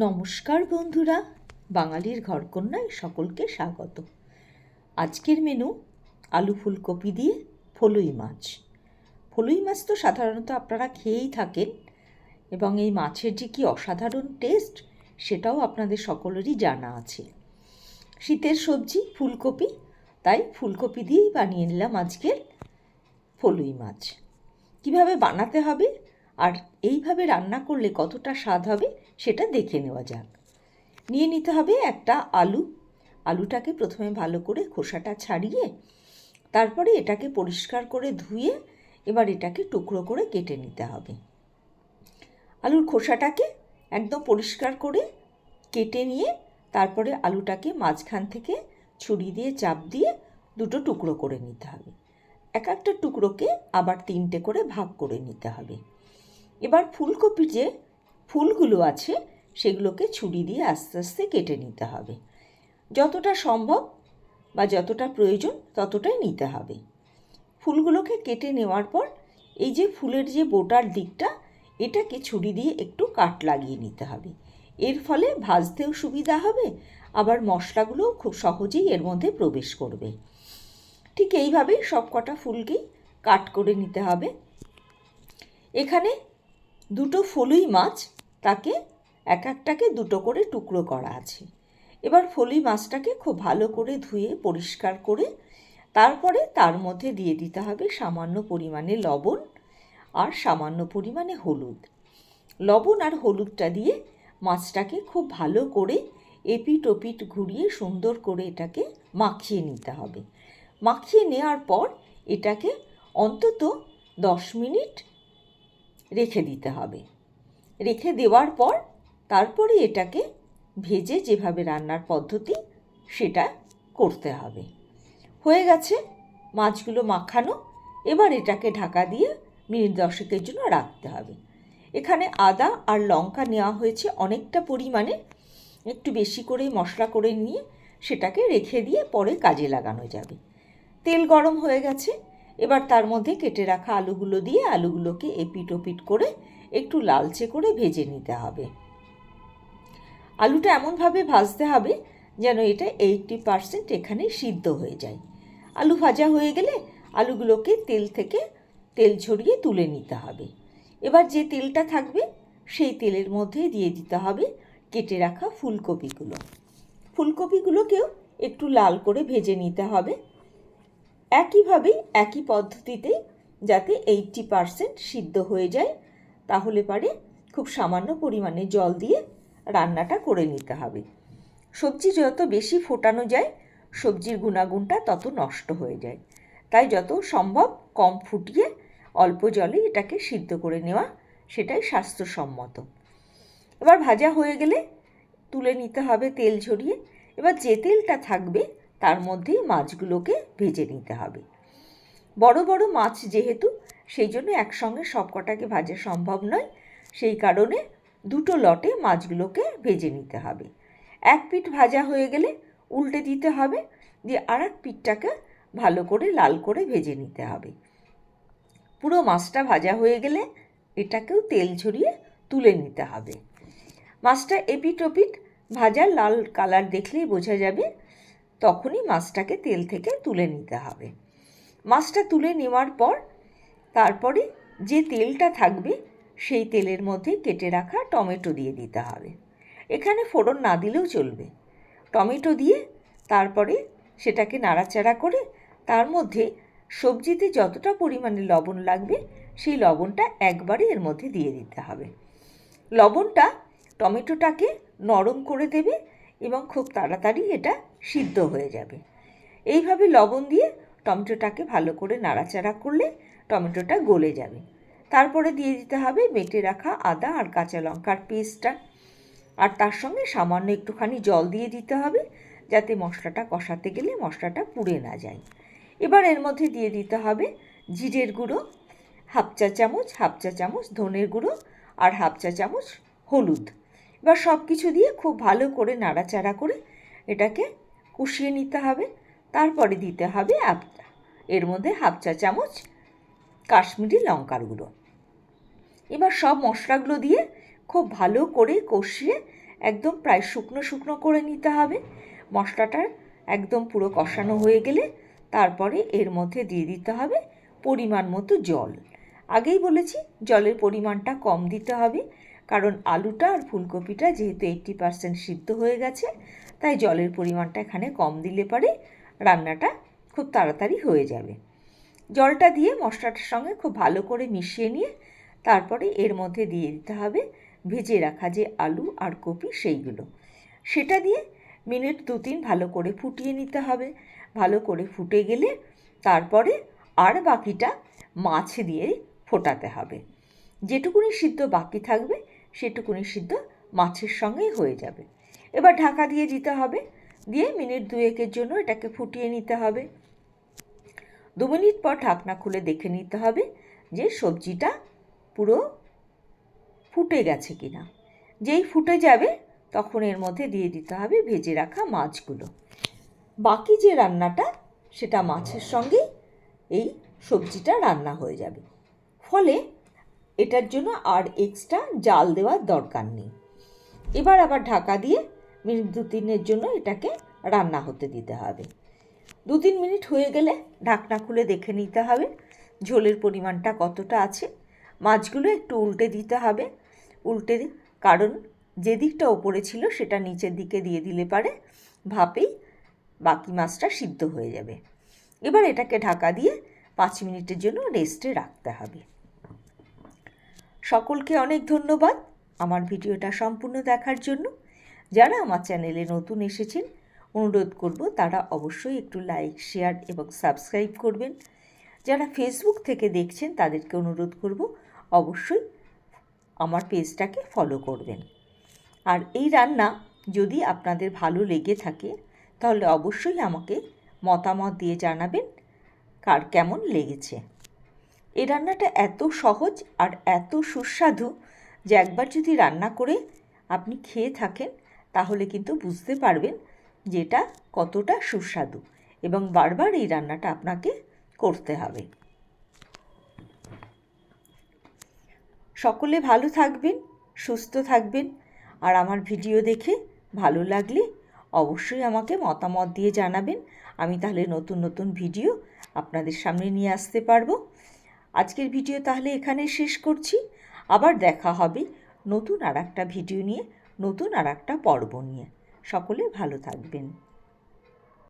নমস্কার বন্ধুরা, বাঙালির ঘরকন্যায় সকলকে স্বাগত। আজকের মেনু আলু ফুলকপি দিয়ে ফলুই মাছ। ফলুই মাছ তো সাধারণত আপনারা খেয়েই থাকেন এবং এই মাছের যে কি অসাধারণ টেস্ট সেটাও আপনাদের সকলেরই জানা আছে। শীতের সবজি ফুলকপি, তাই ফুলকপি দিয়েই বানিয়ে নিলাম আজকের ফলুই মাছ। কীভাবে বানাতে হবে আর এইভাবে রান্না করলে কতটা স্বাদ হবে সেটা দেখে নেওয়া যাক। নিয়ে নিতে হবে একটা আলু। আলুটাকে প্রথমে ভালো করে খোসাটা ছাড়িয়ে তারপরে এটাকে পরিষ্কার করে ধুয়ে এবার এটাকে টুকরো করে কেটে নিতে হবে। আলুর খোসাটাকে একদম পরিষ্কার করে কেটে নিয়ে তারপরে আলুটাকে মাঝখান থেকে ছুরি দিয়ে চাপ দিয়ে দুটো টুকরো করে নিতে হবে। এক একটা টুকরোকে আবার তিনটে করে ভাগ করে নিতে হবে। এবার ফুলকপির যে ফুলগুলো আছে, সেগুলোকে ছুরি দিয়ে আস্তে আস্তে কেটে নিতে হবে। যতটা সম্ভব বা যতটা প্রয়োজন ততটাই নিতে হবে। ফুলগুলোকে কেটে নেওয়ার পর এই যে ফুলের যে বোটার দিকটা, এটাকে ছুরি দিয়ে একটু কাট লাগিয়ে নিতে হবে। এর ফলে ভাজতেও সুবিধা হবে, আবার মশলাগুলোও খুব সহজেই এর মধ্যে প্রবেশ করবে। ঠিক এইভাবেই সব কটা ফুলকেই কাট করে নিতে হবে। এখানে দুটো ফলুই মাছ তাকে এক একটাকে দুটো করে টুকরো করা আছে। এবার ফলুই মাছটাকে খুব ভালো করে ধুয়ে, পরিষ্কার করে তারপরে তার মধ্যে দিয়ে দিতে হবে সামান্য পরিমাণে লবণ আর সামান্য পরিমাণে হলুদ। লবণ আর হলুদটা দিয়ে মাছটাকে খুব ভালো করে এপিট ওপিট ঘুরিয়ে সুন্দর করে এটাকে মাখিয়ে নিতে হবে। মাখিয়ে নেওয়ার পর এটাকে অন্তত দশ মিনিট রেখে দিতে হবে। রেখে দেওয়ার পর তারপরে এটাকে ভেজে যেভাবে রান্নার পদ্ধতি সেটা করতে হবে। হয়ে গেছে মাছগুলো মাখানো। এবার এটাকে ঢাকা দিয়ে মিনিট দশেকের জন্য রাখতে হবে। এখানে আদা আর লঙ্কা নেওয়া হয়েছে অনেকটা পরিমাণে। একটু বেশি করে মশলা করে নিয়ে সেটাকে রেখে দিয়ে পরে কাজে লাগানো যাবে। তেল গরম হয়ে গেছে। এবার তার মধ্যে কেটে রাখা আলুগুলো দিয়ে আলুগুলোকে এপিট ওপিট করে একটু লালচে করে ভেজে নিতে হবে। আলুটা এমনভাবে ভাজতে হবে যেন এটা এইটটি পারসেন্ট এখানে সিদ্ধ হয়ে যায়। আলু ভাজা হয়ে গেলে আলুগুলোকে তেল থেকে তেল ছড়িয়ে তুলে নিতে হবে। এবার যে তেলটা থাকবে সেই তেলের মধ্যে দিয়ে দিতে হবে কেটে রাখা ফুলকপিগুলো। ফুলকপিগুলোকেও একটু লাল করে ভেজে নিতে হবে। একইভাবেই একই পদ্ধতিতে যাতে এইটটি পারসেন্ট সিদ্ধ হয়ে যায়, তাহলে পারে খুব সামান্য পরিমাণে জল দিয়ে রান্নাটা করে নিতে হবে। সবজি যত বেশি ফোটানো যায়, সবজির গুণাগুণটা তত নষ্ট হয়ে যায়। তাই যত সম্ভব কম ফুটিয়ে অল্প জলে এটাকে সিদ্ধ করে নেওয়া, সেটাই স্বাস্থ্যসম্মত। এবার ভাজা হয়ে গেলে তুলে নিতে হবে তেল ঝরিয়ে। এবার যে তেলটা থাকবে তার মধ্যেই মাছগুলোকে ভেজে নিতে হবে। বড় বড় মাছ যেহেতু, সেই জন্য একসঙ্গে সব কটাকে ভাজা সম্ভব নয়। সেই কারণে দুটো লটে মাছগুলোকে ভেজে নিতে হবে। এক পিঠ ভাজা হয়ে গেলে উল্টে দিতে হবে, দিয়ে আর এক পিঠটাকে ভালো করে লাল করে ভেজে নিতে হবে। পুরো মাছটা ভাজা হয়ে গেলে এটাকেও তেল ঝরিয়ে তুলে নিতে হবে। মাছটা এপিট ওপিট ভাজা লাল কালার দেখলেই বোঝা যাবে তখনই মাছটাকে তেল থেকে তুলে নিতে হবে। মাছটা তুলে নেওয়ার পর, তারপরে যে তেলটা থাকবে, সেই তেলের মধ্যে কেটে রাখা টমেটো দিয়ে দিতে হবে। এখানে ফোড়ন না দিলেও চলবে। টমেটো দিয়ে তারপরে সেটাকে নাড়াচাড়া করে তার মধ্যে সবজিতে যতটা পরিমাণে লবণ লাগবে, সেই লবণটা একবারে এর মধ্যে দিয়ে দিতে হবে। লবণটা টমেটোটাকে নরম করে দেবে এবং খুব তাড়াতাড়ি এটা সিদ্ধ হয়ে যাবে। এইভাবে লবণ দিয়ে টমেটোটাকে ভালো করে নাড়াচাড়া করলে টমেটোটা গলে যাবে। তারপরে দিয়ে দিতে হবে বেটে রাখা আদা আর কাঁচা লঙ্কার পেস্টটা। আর তার সঙ্গে সামান্য একটুখানি জল দিয়ে দিতে হবে যাতে মশলাটা কষাতে গেলে মশলাটা পুড়ে না যায়। এবার এর মধ্যে দিয়ে দিতে হবে জিরের গুঁড়ো, হাফ চা চামচ, হাফ চা চামচ ধনের গুঁড়ো আর হাফ চা চামচ হলুদ। এবার সব কিছু দিয়ে খুব ভালো করে নাড়াচাড়া করে এটাকে কষিয়ে নিতে হবে, তারপরে দিতে হবে এর মধ্যে হাফ চা চামচ কাশ্মীরি লঙ্কার গুঁড়ো। এবার সব মশলাগুলো দিয়ে খুব ভালো করে কষিয়ে একদম প্রায় শুকনো শুকনো করে নিতে হবে। মশলাটার একদম পুরো কষানো হয়ে গেলে তারপরে এর মধ্যে দিয়ে দিতে হবে পরিমাণ মতো জল। আগেই বলেছি, জলের পরিমাণটা কম দিতে হবে, কারণ আলুটা আর ফুলকপিটা যেহেতু এইট্টি পারসেন্ট সিদ্ধ হয়ে গেছে তাই জলের পরিমাণটা এখানে কম দিলে পরে রান্নাটা খুব তাড়াতাড়ি হয়ে যাবে। জলটা দিয়ে মশলাটার সঙ্গে খুব ভালো করে মিশিয়ে নিয়ে তারপরে এর মধ্যে দিয়ে দিতে হবে ভেজে রাখা যে আলু আর কপি সেইগুলো। সেটা দিয়ে মিনিট দু তিন ভালো করে ফুটিয়ে নিতে হবে। ভালো করে ফুটে গেলে তারপরে আর বাকিটা মাছ দিয়ে ফোটাতে হবে। যেটুকুনি সিদ্ধ বাকি থাকবে, সেটুকুনি সিদ্ধ মাছের সঙ্গেই হয়ে যাবে। এবার ঢাকা দিয়ে দিতে হবে। দিয়ে মিনিট দুয়েকের জন্য এটাকে ফুটিয়ে নিতে হবে। দু মিনিট পর ঢাকনা খুলে দেখে নিতে হবে যে সবজিটা পুরো ফুটে গেছে কিনা। যেই ফুটে যাবে তখন এর মধ্যে দিয়ে দিতে হবে ভেজে রাখা মাছগুলো। বাকি যে রান্নাটা, সেটা মাছের সঙ্গেই এই সবজিটা রান্না হয়ে যাবে। ফলে এটার জন্য আর এক্সট্রা জাল দেওয়ার দরকার নেই। এবার আবার ঢাকা দিয়ে মিনিট দু তিনের জন্য এটাকে রান্না হতে দিতে হবে। দু তিন মিনিট হয়ে গেলে ঢাকনা খুলে দেখে নিতে হবে ঝোলের পরিমাণটা কতটা আছে। মাছগুলো একটু উল্টে দিতে হবে। উল্টে কারণ যে দিকটা ওপরে ছিল সেটা নিচের দিকে দিয়ে দিলে পারে, ভাপেই বাকি মাছটা সিদ্ধ হয়ে যাবে। এবার এটাকে ঢাকা দিয়ে পাঁচ মিনিটের জন্য রেস্টে রাখতে হবে। সকলকে অনেক ধন্যবাদ আমার ভিডিওটা সম্পূর্ণ দেখার জন্য। যারা আমার চ্যানেলে নতুন এসেছেন, অনুরোধ করব তারা অবশ্যই একটু লাইক, শেয়ার এবং সাবস্ক্রাইব করবেন। যারা ফেসবুক থেকে দেখছেন, তাদেরকে অনুরোধ করব অবশ্যই আমার পেজটাকে ফলো করবেন। আর এই রান্না যদি আপনাদের ভালো লেগে থাকে, তাহলে অবশ্যই আমাকে মতামত দিয়ে জানাবেন, কার কেমন লেগেছে। এই রান্নাটা এত সহজ আর এত সুস্বাদু যে একবার যদি রান্না করে আপনি খেয়ে থাকেন তাহলে কিন্তু বুঝতে পারবেন যেটা কতটা সুস্বাদু এবং বারবার এই রান্নাটা আপনাকে করতে হবে। সকলে ভালো থাকবেন, সুস্থ থাকবেন আর আমার ভিডিও দেখে ভালো লাগলে অবশ্যই আমাকে মতামত দিয়ে জানাবেন। আমি তাহলে নতুন নতুন ভিডিও আপনাদের সামনে নিয়ে আসতে পারব। আজকের ভিডিও তাহলে এখানে শেষ করছি। আবার দেখা হবে নতুন আর একটা ভিডিও নিয়ে। নতুন আর একটা পর্ব নিয়ে। সকলে ভালো থাকবেন।